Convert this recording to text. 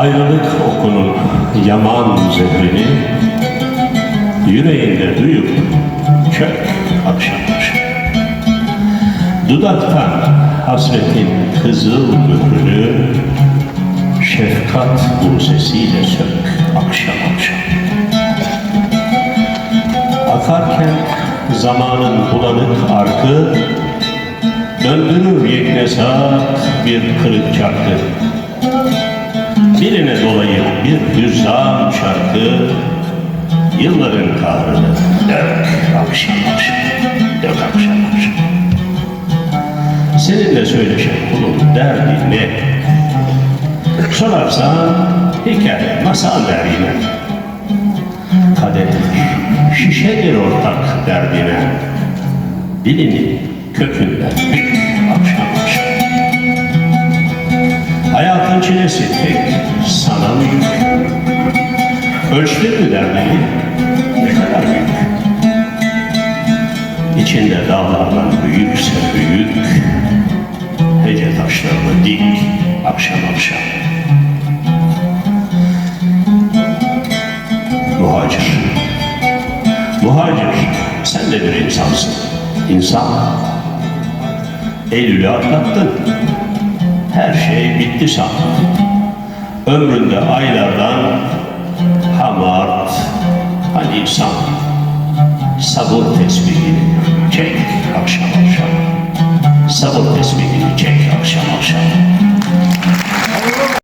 Ayrılık okunun yaman zehrini Yüreğinde duyup çök akşam akşam Dudaktan hasretin kızıl mührünü Şefkat sesiyle sök akşam akşam Akarken zamanın bulanık arkı Döndürür yeknesak bir kırık çarkı Birine dolayı bir hüzzam şarkı Yılların kahrını dök akşam akşam Dök akşam akşam Seninle söyleşen kulun derdi ne? Sorarsan hikaye, masal der yine Kadehtir, şişedir ortak derdine Dilini kökünden Hayatın çilesi tek sana mı yük? Ölçtün mü derdini? Ne kadar büyük? İçinde dağlardan büyükse büyük Hece taşlarını dik akşam akşam Muhacir Muhacir sen de bir insansın İnsan Eylül'ü atlattın her şey bitti sandım. Ömründe aylardan hamart, hani insan sabır tesbihini çek akşam akşam. Sabır tesbih